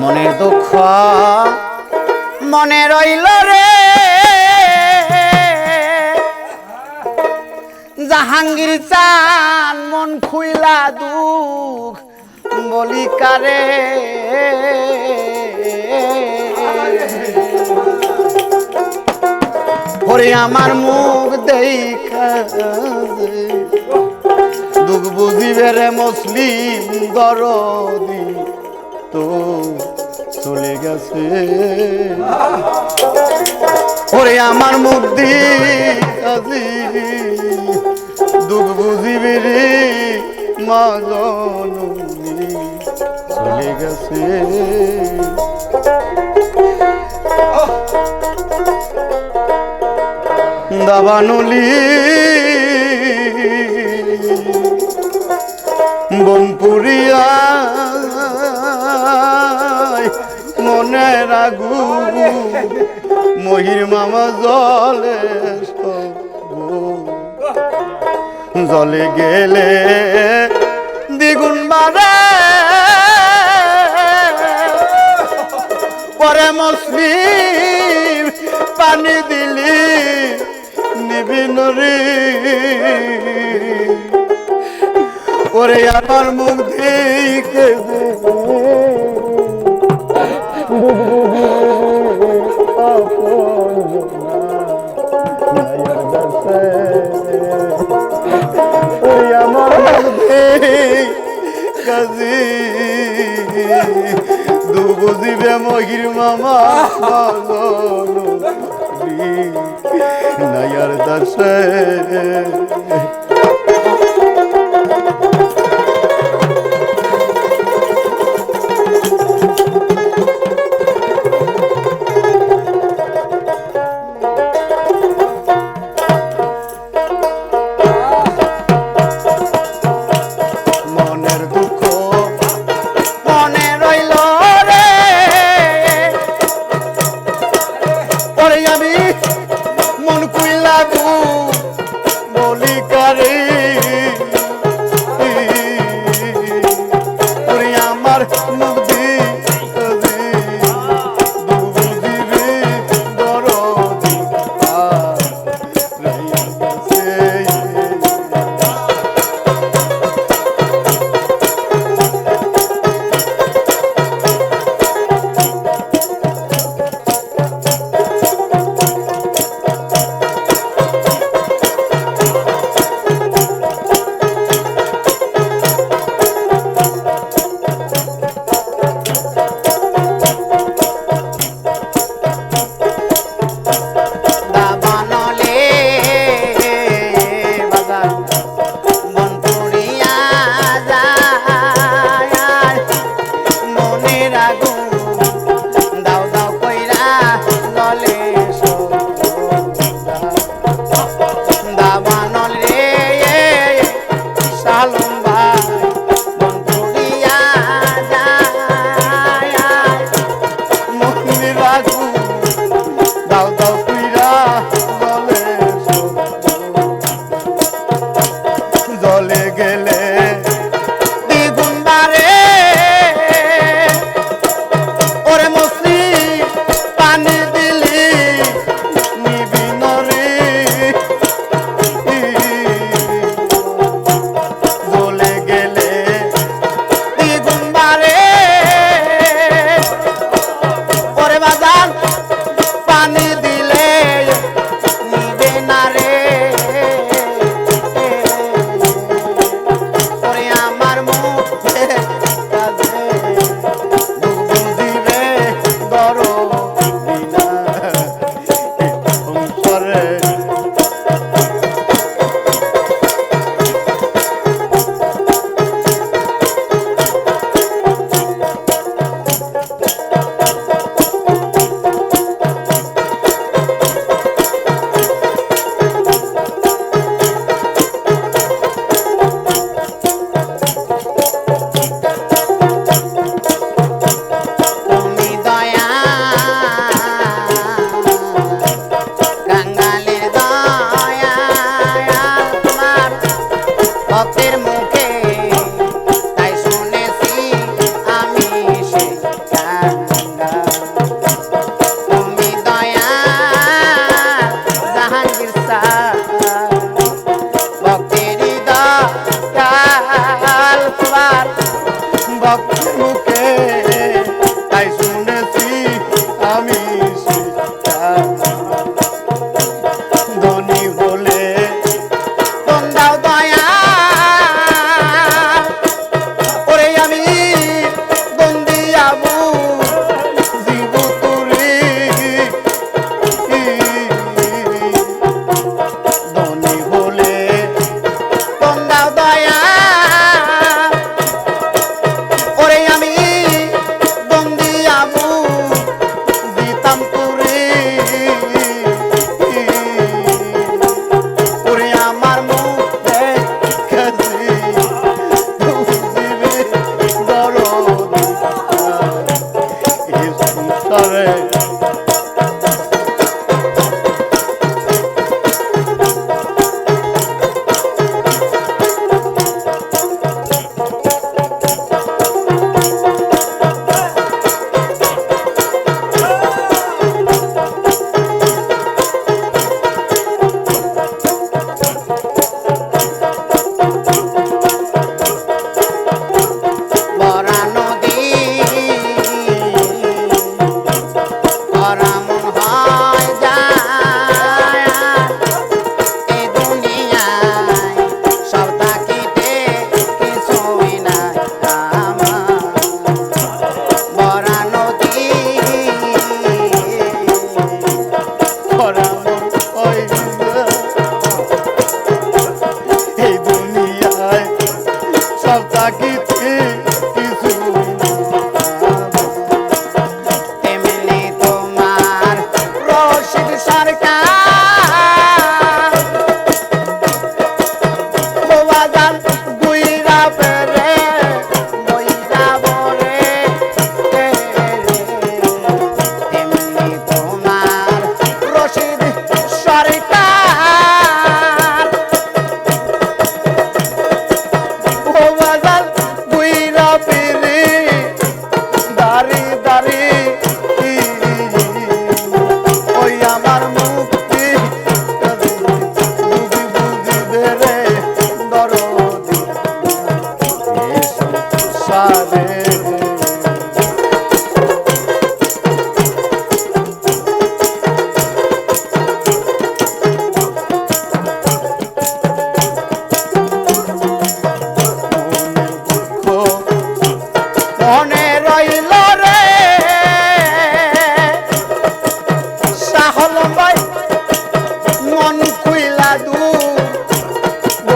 মনের দুঃখ, মনে রইল রে। জাহাঙ্গীর চান, মন খুইলা দুঃখ, বলি কারে? ওরে আমার মুখ দেখা দুঃখ বুঝিবে রে মুসলিম দরদি, তো চলে গেছে। ওরে আমার মুখ দি দুঃখ বুঝিবে রে মা চলে গেছে। দাবানলি বনপুরিয়া মনে রাগু মহির মামা জলে জলে গেলে দ্বিগুণ বাড়ে। পরে মুসলিম পানি দিলি নিবিন রে ওরে আমার মুখ দিকে কাজী দু। বুঝিবে মহির মামা নায়ার দাসে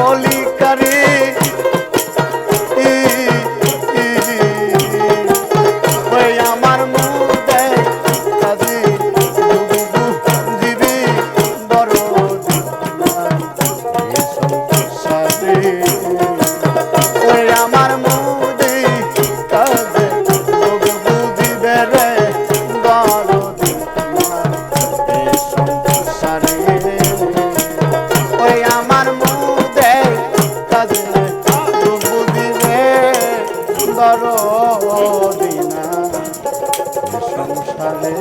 বলি দরদি দিনা। সংসারে